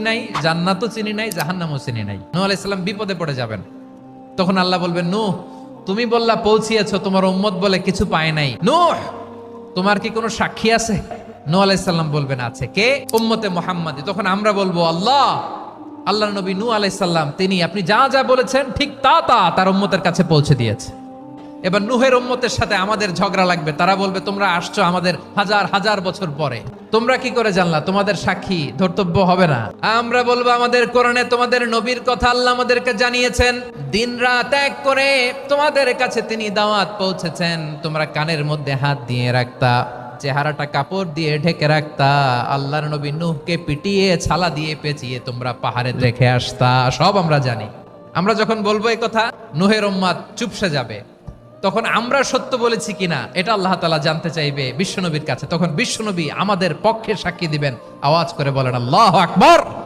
নাই, জান্নাতও চিনি নাই, জাহান্নামও চিনি নাই। বিপদে পড়ে যাবেন। তখন আল্লাহ বলবেন তুমি বললা তোমার উম্মত বলে কিছু পায় নাই। নূহ, তোমার কি কোনো সাক্ষী আছে? নূহ আলাইহিস সালাম বলবেন, আছে। কে? উম্মতে মুহাম্মাদি। তখন আমরা বলব, আল্লাহ আল্লাহ নবী নূহ আলাইহিস সালাম, তিনি আপনি যা যা বলেছেন, ঠিক তা তা তার উম্মতের কাছে পৌঁছে দিয়েছে। এবার নুহের উম্মতের সাথে আমাদের ঝগড়া লাগবে। তারা বলবে, তোমরা আসছো আমাদের হাজার হাজার বছর পরে। তোমরা কি করে জানলা? তোমাদের সাক্ষী ধর্তব্য হবে না। আমরা বলব, আমাদের কোরআনে তোমাদের নবীর কথা আল্লাহ আমাদেরকে জানিয়েছেন। দিন রাত এক করে তোমাদের কাছে তিনি দাওয়াত পৌঁছেছেন। তোমরা কানের মধ্যে হাত দিয়ে রাখতা, চেহারাটা কাপড় দিয়ে ঢেকে রাখতা, আল্লাহর নবী নুহকে পিটিয়ে, ছালা দিয়ে পেঁচিয়ে তোমরা পাহাড়ে রেখে আসতা। সব আমরা জানি। আমরা যখন বলব এই কথা, নুহের উম্মাদ চুপসে যাবে। তখন আমরা সত্য বলেছি কিনা, এটা আল্লাহ তালা জানতে চাইবে বিশ্বনবীর কাছে। তখন বিশ্বনবী আমাদের পক্ষে সাক্ষী দিবেন। আওয়াজ করে বলেন, আল্লাহ আকবর!